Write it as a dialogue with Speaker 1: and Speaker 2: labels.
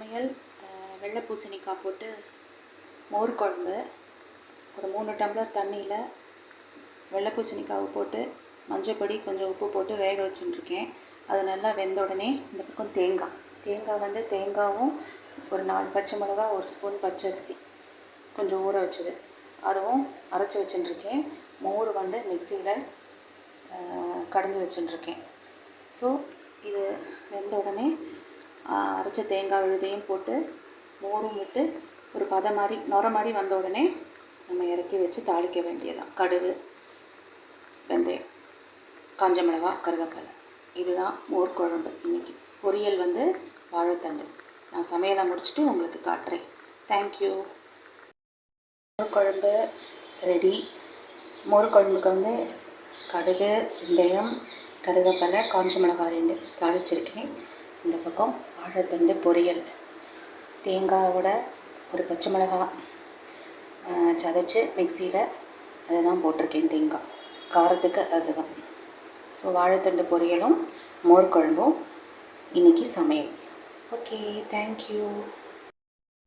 Speaker 1: சமையல் வெள்ளை பூசணிக்காய் போட்டு மோர் குழம்பு ஒரு மூணு டம்ளர் தண்ணியில் வெள்ளை பூசணிக்காவை போட்டு மஞ்சப்பொடி கொஞ்சம் உப்பு போட்டு வேக வச்சுட்டுருக்கேன். அது நல்லா வெந்த உடனே இந்த பக்கம் தேங்காய். தேங்காய் வந்து தேங்காவும் ஒரு நாலு பச்சை மிளகா ஒரு ஸ்பூன் பச்சரிசி கொஞ்சம் ஊற வச்சது. அதுவும் அரைச்சி வச்சுட்டுருக்கேன். மோர் வந்து மிக்சியில் கடைஞ்சி வச்சுட்டுருக்கேன். ஸோ இது வெந்த உடனே அரைச்ச தேங்காய் விழுதையும் போட்டு மோரும் விட்டு ஒரு பதம் மாதிரி நுர மாதிரி வந்த உடனே நம்ம இறக்கி வச்சு தாளிக்க வேண்டியதான் கடுகு வெந்தயம் காஞ்ச மிளகா கருவேப்பிலை இதுதான் மோர் குழம்பு இன்னைக்கு. பொரியல் வந்து வாழைத்தண்டு. நான் சமையலை முடிச்சுட்டு உங்களுக்கு காட்டுறேன். தேங்க்யூ மோர் குழம்பு ரெடி மோர் குழம்புக்கு வந்து கடுகு வெந்தயம் கருவேப்பிலை காஞ்ச மிளகாய் ரெண்டு தாளிச்சிருக்கேன். இந்த பக்கம் வாழைத்தண்டு பொரியல். தேங்காவோட ஒரு பச்சை மிளகாய் சதைச்சி மிக்சியில் அதை தான் போட்டிருக்கேன் தேங்காய். காரத்துக்கு அதுதான். ஸோ வாழைத்தண்டு பொரியலும் மோர் குழம்பும் இன்றைக்கி சமையல். Okay thank you